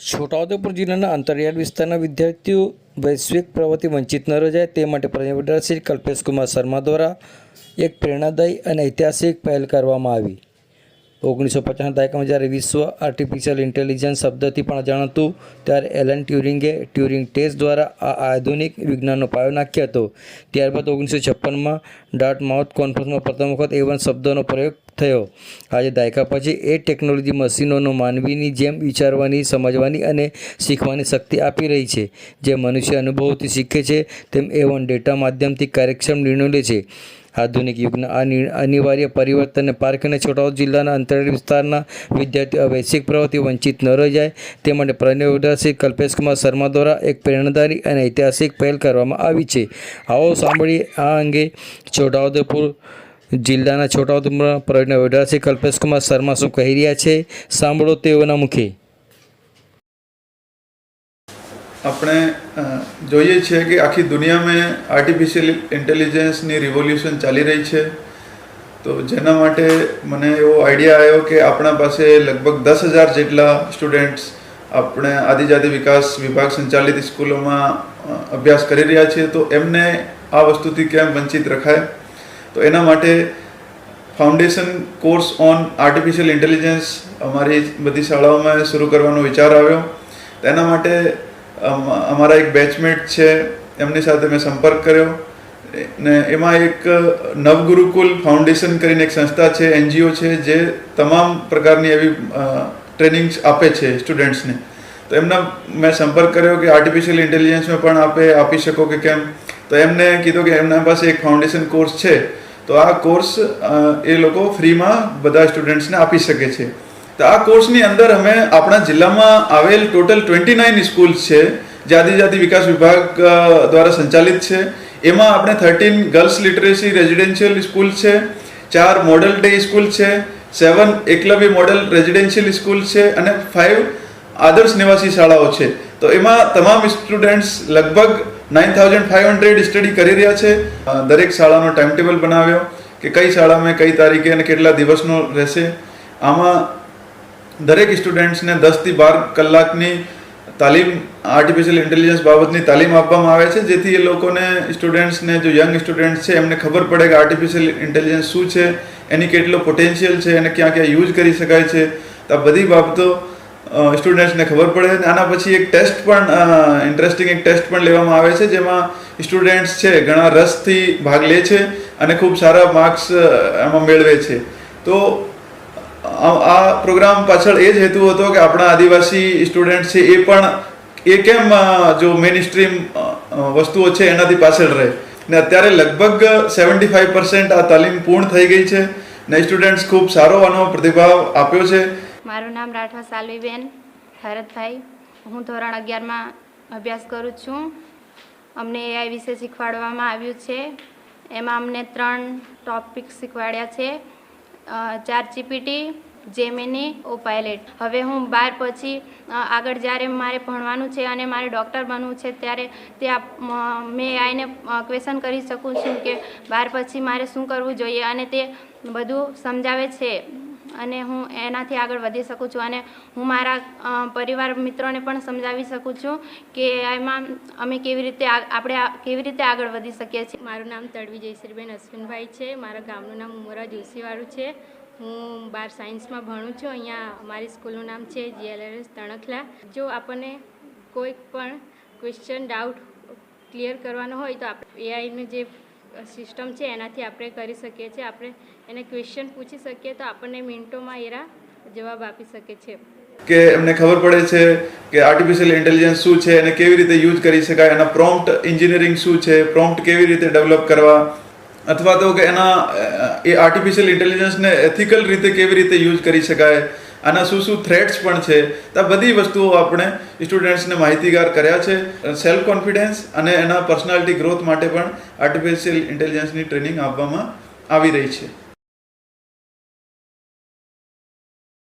છોટાઉદેપુર જિલ્લાના અંતરિયાળ વિસ્તારના વિદ્યાર્થીઓ વૈશ્વિક પ્રવૃત્તિ વંચિત ન રહી જાય તે માટે પ્રધાનમંત્રી શ્રી કલ્પેશકુમાર શર્મા દ્વારા એક પ્રેરણાદાયી અને ઐતિહાસિક પહેલ કરવામાં આવી. ઓગણીસો પચાસના દાયકામાં જ્યારે વિશ્વ આર્ટિફિશિયલ ઇન્ટેલિજન્સ શબ્દથી પણ જાણતું ત્યારે એલન ટ્યુરિંગે ટ્યુરિંગ ટેસ્ટ દ્વારા આ આધુનિક વિજ્ઞાનનો પાયો નાખ્યો હતો. ત્યારબાદ ઓગણીસો છપ્પનમાં ડાર્ટ માઉથ કોન્ફરન્સમાં પ્રથમ વખત એવન શબ્દનો પ્રયોગ થયો. આજે દાયકા પછી એ ટેકનોલોજી મશીનોનો માનવીની જેમ વિચારવાની, સમજવાની અને શીખવાની શક્તિ આપી રહી છે. જે મનુષ્ય અનુભવથી શીખે છે, તેમ એવન ડેટા માધ્યમથી કાર્યક્ષમ નિર્ણયો લે છે. આધુનિક યુગના અનિવાર્ય પરિવર્તનને પારખીને છોટાઉદ જિલ્લાના અંતરિયાળ વિસ્તારના વિદ્યાર્થીઓ વૈશ્વિક પ્રવૃત્તિ વંચિત ન રહી જાય. તે માટે પ્રણવદાસી કલ્પેશકુમાર શર્મા દ્વારા એક પ્રેરણાદારી અને ઐતિહાસિક પહેલ કરવામાં આવી છે. આવો સાંભળીએ આ અંગે છોટાઉદેપુર જિલ્લાના છોટાઉદેપુરના પ્રવીણ વડાસી કલ્પેશકુમાર શર્મા શું કહી રહ્યા છે? સાંભળો તેઓના મુખે. આપણે જોઈએ છીએ કે આખી દુનિયામાં આર્ટિફિશિયલ ઇન્ટેલિજન્સની રિવોલ્યુશન ચાલી રહી છે. તો જેના માટે મને એવો આઈડિયા આવ્યો કે આપણા પાસે લગભગ દસ હજાર જેટલા સ્ટુડન્ટ્સ આપણે આદિજાતિ વિકાસ વિભાગ સંચાલિત સ્કૂલોમાં અભ્યાસ કરી રહ્યા છીએ. તો એમને આ વસ્તુથી કેમ વંચિત રખાય? તો એના માટે foundation course on artificial intelligence અમારી બધી શાળાઓમાં શરૂ કરવાનો વિચાર આવ્યો. તેના માટે અમારા એક બેચમેટ છે, એમની સાથે મેં સંપર્ક કર્યો. ને એમાં એક નવગુરુકુલ ફાઉન્ડેશન કરીને એક સંસ્થા છે, એનજીઓ છે, જે તમામ પ્રકારની એવી ટ્રેનિંગ્સ આપે છે સ્ટુડન્ટ્સને તો એમના મેં સંપર્ક કર્યો કે આર્ટિફિશિયલ ઇન્ટેલિજન્સમાં પણ આપે, આપી શકો કે કેમ? તો એમને કીધું કે એમના પાસે એક ફાઉન્ડેશન કોર્સ છે. તો આ કોર્સ એ લોકો ફ્રીમાં બધા સ્ટુડન્ટ્સને આપી શકે છે. તો આ કોર્સની અંદર અમે આપણા જિલ્લામાં આવેલ ટોટલ ટ્વેન્ટી નાઇન સ્કૂલ્સ છે જે આદિજાતિ વિકાસ વિભાગ દ્વારા સંચાલિત છે. એમાં આપણે thirteen girls literacy residential school છે, ચાર મોડલ ડે સ્કૂલ છે seven Eklavya model residential school છે અને ફાઇવ આદર્શ નિવાસી શાળાઓ છે. તો એમાં તમામ સ્ટુડન્ટ્સ લગભગ nine thousand five hundred study કરી રહ્યા છે. દરેક શાળાનો ટાઈમ ટેબલ બનાવ્યો કે કઈ શાળામાં, કઈ તારીખે અને કેટલા દિવસનો રહેશે. આમાં દરેક સ્ટુડન્ટ્સને દસથી બાર કલાકની તાલીમ આર્ટિફિશિયલ ઇન્ટેલિજન્સ બાબતની તાલીમ આપવામાં આવે છે, જેથી એ લોકોને સ્ટુડન્ટ્સને જો યંગ સ્ટુડન્ટ્સ છે, એમને ખબર પડે કે આર્ટિફિશિયલ ઇન્ટેલિજન્સ શું છે, એની કેટલો પોટેન્શિયલ છે અને ક્યાં ક્યાં યુઝ કરી શકાય છે. આ બધી બાબતો સ્ટુડન્ટ્સને ખબર પડે છે આના પછી એક ટેસ્ટ પણ ઇન્ટરેસ્ટિંગ એક ટેસ્ટ પણ લેવામાં આવે છે, જેમાં સ્ટુડન્ટ્સ છે, ઘણા રસથી ભાગ લે છે અને ખૂબ સારા માર્ક્સ એમાં મેળવે છે. તો આ પ્રોગ્રામ પાછળ એ જ હેતુ હતો કે આપણા આદિવાસી સ્ટુડન્ટ છે એ પણ એ કેમ જો મેઇન સ્ટ્રીમ વસ્તુઓ છે એનાથી પાછળ રહે? ને અત્યારે લગભગ સેવન્ટી ફાઈવ પર્સન્ટ આ તાલીમ પૂર્ણ થઈ ગઈ છે ને સ્ટુડન્ટ્સ ખૂબ સારો આનો પ્રતિભાવ આપ્યો છે. મારું નામ રાઠવા સાલવીબેન હરતભાઈ. હું ધોરણ અગિયારમાં અભ્યાસ કરું છું. અમને એઆઈ વિશે શીખવાડવામાં આવ્યું છે. એમાં અમને ત્રણ ટોપિક શીખવાડ્યા છે. ચાર જીપીટી જેમિની ઓ પાયલેટ હવે હું બાર પછી આગળ જ્યારે મારે ભણવાનું છે અને મારે ડૉક્ટર બનવું છે ત્યારે તે મેં આઈને ક્વેશ્ચન કરી શકું છું કે બાર પછી મારે શું કરવું જોઈએ અને તે બધું સમજાવે છે. અને હું એનાથી આગળ વધી શકું છું અને હું મારા પરિવાર મિત્રોને પણ સમજાવી શકું છું કે એમાં અમે કેવી રીતે આપણે કેવી રીતે આગળ વધી શકીએ છીએ. મારું નામ તડવી જયશ્રીબેન અશ્વિનભાઈ છે. મારા ગામનું નામ ઉમરા જોશીવાળું છે. હું બાર સાયન્સમાં ભણું છું. અહીંયા અમારી સ્કૂલનું નામ છે જીએલઆરએસ તણખલા. જો આપણને કોઈ પણ ક્વેશ્ચન, ડાઉટ ક્લિયર કરવાનો હોય તો આપણે એઆઈનું જે સિસ્ટમ છે, એનાથી આપણે કરી શકીએ છીએ. આપણે એને ક્વેશ્ચન પૂછી શકીએ તો આપણને મિનિટોમાં એરા જવાબ આપી શકે છે. કે એમને ખબર પડે છે કે આર્ટિફિશિયલ ઇન્ટેલિજન્સ શું છે અને કેવી રીતે યુઝ કરી શકાય, એના પ્રોમ્પ્ટ એન્જિનિયરિંગ શું છે પ્રોમ્પ્ટ કેવી રીતે ડેવલપ કરવા? અથવા તો કે એના, એ આર્ટિફિશિયલ ઇન્ટેલિજન્સને એથિકલ રીતે કેવી રીતે યુઝ કરી શકાય? આના શું શું થ્રેટ્સ પણ છે? તો બધી વસ્તુઓ આપણે સ્ટુડન્ટ્સને માહિતીગાર કર્યા છે. સેલ્ફ કોન્ફિડન્સ અને એના પર્સનાલિટી ગ્રોથ માટે પણ આર્ટિફિશિયલ ઇન્ટેલિજન્સની ટ્રેનિંગ આપવામાં આવી રહી છે.